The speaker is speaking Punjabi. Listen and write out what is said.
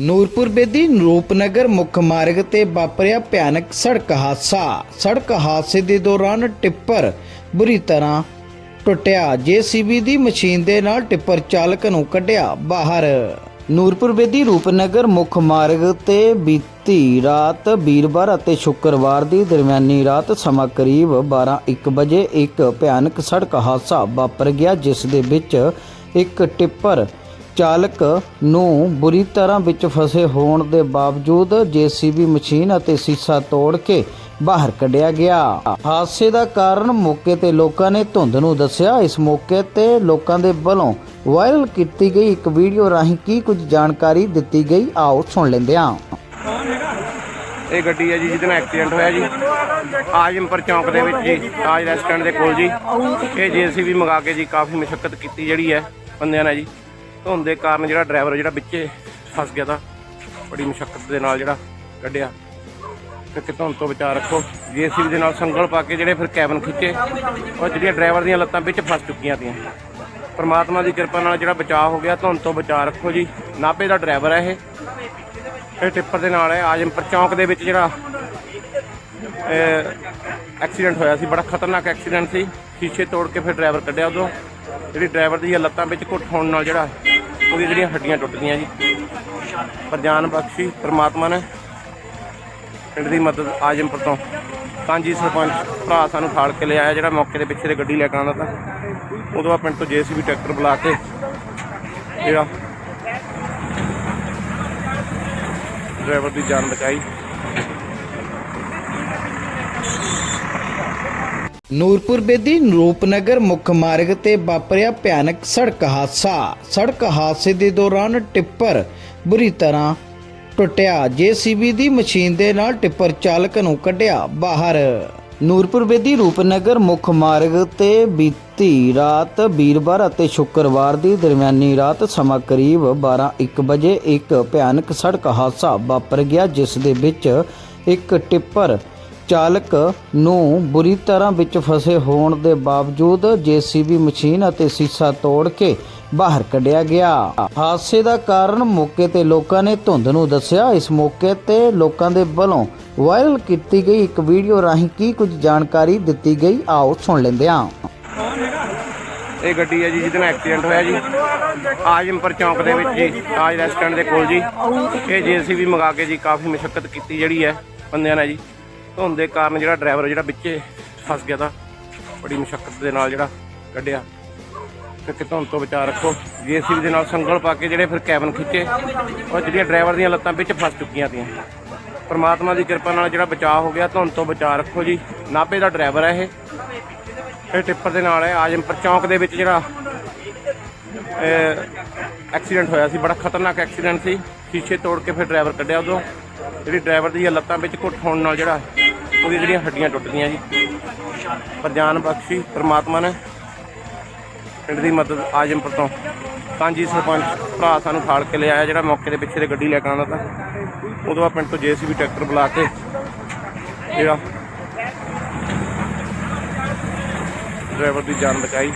ਨੂਰਪੁਰ ਬੇਦੀ ਰੂਪਨਗਰ ਮੁੱਖ ਮਾਰਗ ਤੇ ਵਾਪਰਿਆ ਭਿਆਨਕ ਸੜਕ ਹਾਦਸਾ। ਸੜਕ ਹਾਦਸੇ ਦੇ ਦੌਰਾਨ ਟਿੱਪਰ ਬੁਰੀ ਤਰ੍ਹਾਂ ਟੁੱਟਿਆ। ਜੀਸੀਬੀ ਦੀ ਮਸ਼ੀਨ ਦੇ ਨਾਲ ਟਿੱਪਰ ਚਾਲਕ ਨੂੰ ਕੱਢਿਆ ਬਾਹਰ। ਨੂਰਪੁਰ ਬੇਦੀ ਰੂਪਨਗਰ ਮੁੱਖ ਮਾਰਗ ਤੇ ਬੀਤੀ ਰਾਤ ਵੀਰਵਾਰ ਅਤੇ ਸ਼ੁੱਕਰਵਾਰ ਦੀ ਦਰਮਿਆਨੀ ਰਾਤ ਸਮਾਂ ਕਰੀਬ 12:01 ਵਜੇ ਇੱਕ ਭਿਆਨਕ ਸੜਕ ਹਾਦਸਾ ਵਾਪਰ ਗਿਆ, ਜਿਸ ਦੇ ਵਿੱਚ ਇੱਕ ਟਿੱਪਰ ਚਾਲਕ ਨੂੰ ਬੁਰੀ ਤਰ੍ਹਾਂ ਵਿੱਚ ਫਸੇ ਹੋਣ ਦੇ ਬਾਵਜੂਦ ਜੀਸੀਬੀ ਮਸ਼ੀਨ ਅਤੇ ਸੀਸਾ ਤੋੜ ਕੇ ਬਾਹਰ ਕੱਢਿਆ ਗਿਆ। ਹਾਦਸੇ ਦਾ ਕਾਰਨ ਮੌਕੇ ਤੇ ਲੋਕਾਂ ਨੇ ਧੁੰਦ ਨੂੰ ਦੱਸਿਆ। ਇਸ ਮੌਕੇ ਤੇ ਲੋਕਾਂ ਦੇ ਵੱਲੋਂ ਵਾਇਰਲ ਕੀਤੀ ਗਈ ਇੱਕ ਵੀਡੀਓ ਰਾਹੀਂ ਕੀ ਕੁਝ ਜਾਣਕਾਰੀ ਦਿੱਤੀ ਗਈ, ਆਓ ਸੁਣ ਲੈਂਦੇ ਹਾਂ ਇਹ ਗੱਡੀ ਹੈ ਜੀ, ਜਿਹਦੇ ਨਾਲ ਐਕਸੀਡੈਂਟ ਹੋਇਆ ਜੀ। ਆਜਮਪੁਰ ਚੌਂਕ ਦੇ ਵਿੱਚ ਜੀ ਤਾਜ ਰੈਸਟੋਰੈਂਟ ਦੇ ਕੋਲ ਜੀ। ਇਹ ਜੀਸੀਬੀ ਮੰਗਾ ਕੇ ਜੀ, ਕਾਫੀ ਮੁਸ਼ਕਲ ਕੀਤੀ ਜਿਹੜੀ ਹੈ ਬੰਦਿਆਂ ਨੇ ਜੀ। ਧੁੰਦ ਦੇ ਕਾਰਨ ਜਿਹੜਾ ਡਰਾਈਵਰ ਜਿਹੜਾ ਵਿੱਚੇ ਫਸ ਗਿਆ ਤਾਂ ਬੜੀ ਮੁਸ਼ਕਲ ਦੇ ਨਾਲ ਜਿਹੜਾ ਕੱਢਿਆ। ਤੇ ਕਿ ਧੁੰਦ ਤੋਂ ਬਚਾ ਰੱਖੋ। ਜੀਸੀਬੀ ਦੇ ਨਾਲ ਸੰਗਲ ਪਾ ਕੇ ਜਿਹੜੇ ਫਿਰ ਕੈਬਨ ਖਿੱਚੇ। ਉਹ ਜਿਹੜੀਆਂ ਡਰਾਈਵਰ ਦੀਆਂ ਲੱਤਾਂ ਵਿੱਚ ਫਸ ਚੁੱਕੀਆਂ ਤੀਆਂ। ਪਰਮਾਤਮਾ ਦੀ ਕਿਰਪਾ ਨਾਲ ਜਿਹੜਾ ਬਚਾਅ ਹੋ ਗਿਆ, ਧੁੰਦ ਤੋਂ ਬਚਾ ਰੱਖੋ ਜੀ। ਨਾਭੇ ਦਾ ਡਰਾਈਵਰ ਹੈ ਇਹ। ਇਹ ਟਿੱਪਰ ਦੇ ਨਾਲ ਹੈ। ਆਜਮਪੁਰ ਚੌਂਕ ਦੇ ਵਿੱਚ ਜਿਹੜਾ ਐਕਸੀਡੈਂਟ ਹੋਇਆ ਸੀ। ਬੜਾ ਖਤਰਨਾਕ ਐਕਸੀਡੈਂਟ ਸੀ। ਸ਼ੀਸ਼ੇ ਤੋੜ ਕੇ ਫਿਰ ਡਰਾਈਵਰ ਕੱਢਿਆ ਉਦੋਂ। ਜਿਹੜੀ ਡਰਾਈਵਰ ਦੀਆਂ ਲੱਤਾਂ ਵਿੱਚ ਘੁੱਟ ਹੋਣ ਨਾਲ ਜਿਹੜਾ ਉਹਦੀਆਂ ਜਿਹੜੀਆਂ ਹੱਡੀਆਂ ਟੁੱਟਦੀਆਂ ਜੀ। ਪਰ ਜਾਨ ਬਖਸ਼ੀ ਪ੍ਰਮਾਤਮਾ ਨੇ ਪਿੰਡ ਦੀ ਮਦਦ ਆਜਮਪੁਰ ਤੋਂ। ਕਾਂਜੀ ਸਰਪੰਚ ਭਰਾ ਸਾਨੂੰ ਠਾਲ ਕੇ ਲਿਆਇਆ ਜਿਹੜਾ ਮੌਕੇ ਦੇ ਪਿੱਛੇ ਤੇ ਗੱਡੀ ਲੈ ਕੇ ਆਉਂਦਾ ਤਾਂ। ਉਦੋਂ ਆ ਪਿੰਡ ਤੋਂ ਜੇਸੀਬੀ ਟਰੈਕਟਰ ਬੁਲਾ ਕੇ ਜਿਹੜਾ ਡਰਾਈਵਰ ਦੀ ਜਾਨ ਬਚਾਈ। ਨੂਰਪੁਰ ਬੇਦੀ ਰੂਪਨਗਰ ਮੁੱਖ ਮਾਰਗ ਤੇ ਵਾਪਰਿਆ ਭਿਆਨਕ ਸੜਕ ਹਾਦਸਾ। ਸੜਕ ਹਾਦਸੇ ਦੇ ਦੌਰਾਨ ਟਿੱਪਰ ਬੁਰੀ ਤਰ੍ਹਾਂ ਟੁੱਟਿਆ। ਜੀਸੀਬੀ ਦੀ ਮਸ਼ੀਨ ਦੇ ਨਾਲ ਟਿੱਪਰ ਚਾਲਕ ਨੂੰ ਕੱਢਿਆ ਬਾਹਰ। ਨੂਰਪੁਰ ਬੇਦੀ ਰੂਪਨਗਰ ਮੁੱਖ ਮਾਰਗ ਤੇ ਬੀਤੀ ਰਾਤ ਵੀਰਵਾਰ ਅਤੇ ਸ਼ੁੱਕਰਵਾਰ ਦੀ ਦਰਮਿਆਨੀ ਰਾਤ ਸਮਾਂ ਕਰੀਬ 12:01 ਵਜੇ ਇੱਕ ਭਿਆਨਕ ਸੜਕ ਹਾਦਸਾ ਵਾਪਰ ਗਿਆ, ਜਿਸ ਦੇ ਵਿੱਚ ਇੱਕ ਟਿੱਪਰ ਚਾਲਕ ਨੂੰ ਬੁਰੀ ਤਰ੍ਹਾਂ ਵਿੱਚ ਫਸੇ ਹੋਣ ਦੇ ਬਾਵਜੂਦ ਜੀਸੀਬੀ ਮਸ਼ੀਨ ਅਤੇ ਸੀਸਾ ਤੋੜ ਕੇ ਬਾਹਰ ਕੱਢਿਆ ਗਿਆ। ਹਾਦਸੇ ਦਾ ਕਾਰਨ ਮੌਕੇ ਤੇ ਲੋਕਾਂ ਨੇ ਧੁੰਦ ਨੂੰ ਦੱਸਿਆ। ਇਸ ਮੌਕੇ ਤੇ ਲੋਕਾਂ ਦੇ ਵੱਲੋਂ ਵਾਇਰਲ ਕੀਤੀ ਗਈ ਇੱਕ ਵੀਡੀਓ ਰਾਹੀਂ ਕੀ ਕੁਝ ਜਾਣਕਾਰੀ ਦਿੱਤੀ ਗਈ, ਆਓ ਸੁਣ ਲੈਂਦੇ ਹਾਂ। ਇਹ ਗੱਡੀ ਹੈ ਜੀ, ਜਿਹਦੇ ਨਾਲ ਐਕਸੀਡੈਂਟ ਹੋਇਆ ਜੀ। ਆਜਮਪੁਰ ਚੌਂਕ ਦੇ ਵਿੱਚ ਜੀ ਤਾਜ ਰੈਸਟੋਰੈਂਟ ਦੇ ਕੋਲ ਜੀ। ਇਹ ਜੀਸੀਬੀ ਮੰਗਾ ਕੇ ਜੀ ਕਾਫੀ ਮੁਸ਼ਕਲ ਕੀਤੀ ਜਿਹੜੀ ਹੈ ਬੰਦਿਆਂ ਨੇ ਜੀ। ਧੁੰਦ ਦੇ ਕਾਰਨ ਜਿਹੜਾ ਡਰਾਈਵਰ ਜਿਹੜਾ ਵਿੱਚੇ ਫਸ ਗਿਆ ਤਾਂ ਬੜੀ ਮੁਸ਼ਕਲ ਦੇ ਨਾਲ ਜਿਹੜਾ ਕੱਢਿਆ। ਤੇ ਕਿ ਧੁੰਦ ਤੋਂ ਬਚਾ ਰੱਖੋ। ਜੀਸੀਬੀ ਦੇ ਨਾਲ ਸੰਗਲ ਪਾ ਕੇ ਜਿਹੜੇ ਫਿਰ ਕੈਬਨ ਖਿੱਚੇ, ਉਹ ਜਿਹੜੀਆਂ ਡਰਾਈਵਰ ਦੀਆਂ ਲੱਤਾਂ ਵਿੱਚ ਫਸ ਚੁੱਕੀਆਂ ਤੀਆਂ। ਪਰਮਾਤਮਾ ਦੀ ਕਿਰਪਾ ਨਾਲ ਜਿਹੜਾ ਬਚਾਅ ਹੋ ਗਿਆ, ਧੁੰਦ ਤੋਂ ਬਚਾ ਰੱਖੋ ਜੀ। ਨਾਭੇ ਦਾ ਡਰਾਈਵਰ ਹੈ ਇਹ। ਇਹ ਟਿੱਪਰ ਦੇ ਨਾਲ ਹੈ, ਆਜਮਪੁਰ ਚੌਂਕ ਦੇ ਵਿੱਚ ਜਿਹੜਾ ਐਕਸੀਡੈਂਟ ਹੋਇਆ ਸੀ। ਬੜਾ ਖਤਰਨਾਕ ਐਕਸੀਡੈਂਟ ਸੀ। ਸ਼ੀਸ਼ੇ ਤੋੜ ਕੇ ਫਿਰ ਡਰਾਈਵਰ ਕੱਢਿਆ ਉਦੋਂ। ਜਿਹੜੀ ਡਰਾਈਵਰ ਦੀਆਂ ਲੱਤਾਂ ਵਿੱਚ ਘੁੱਟ ਹੋਣ ਨਾਲ ਜਿਹੜਾ ਉਹਦੀਆਂ ਜਿਹੜੀਆਂ ਹੱਡੀਆਂ ਟੁੱਟ ਗਈਆਂ ਜੀ। ਪਰ ਜਾਨ ਬਖਸ਼ੀ ਪ੍ਰਮਾਤਮਾ ਨੇ ਪਿੰਡ ਦੀ ਮਦਦ ਆਜਮਪੁਰ ਤੋਂ। ਕਾਂਜੀ ਸਰਪੰਚ ਭਰਾ ਸਾਨੂੰ ਠਾਲ ਕੇ ਲਿਆਇਆ, ਜਿਹੜਾ ਮੌਕੇ ਦੇ ਪਿੱਛੇ ਤੇ ਗੱਡੀ ਲੈ ਕੇ ਆਉਂਦਾ ਤਾਂ। ਉਦੋਂ ਆ ਪਿੰਡ ਤੋਂ ਜੇਸੀਬੀ ਟਰੈਕਟਰ ਬੁਲਾ ਕੇ ਜਿਹੜਾ ਡਰਾਈਵਰ ਦੀ ਜਾਨ ਬਚਾਈ।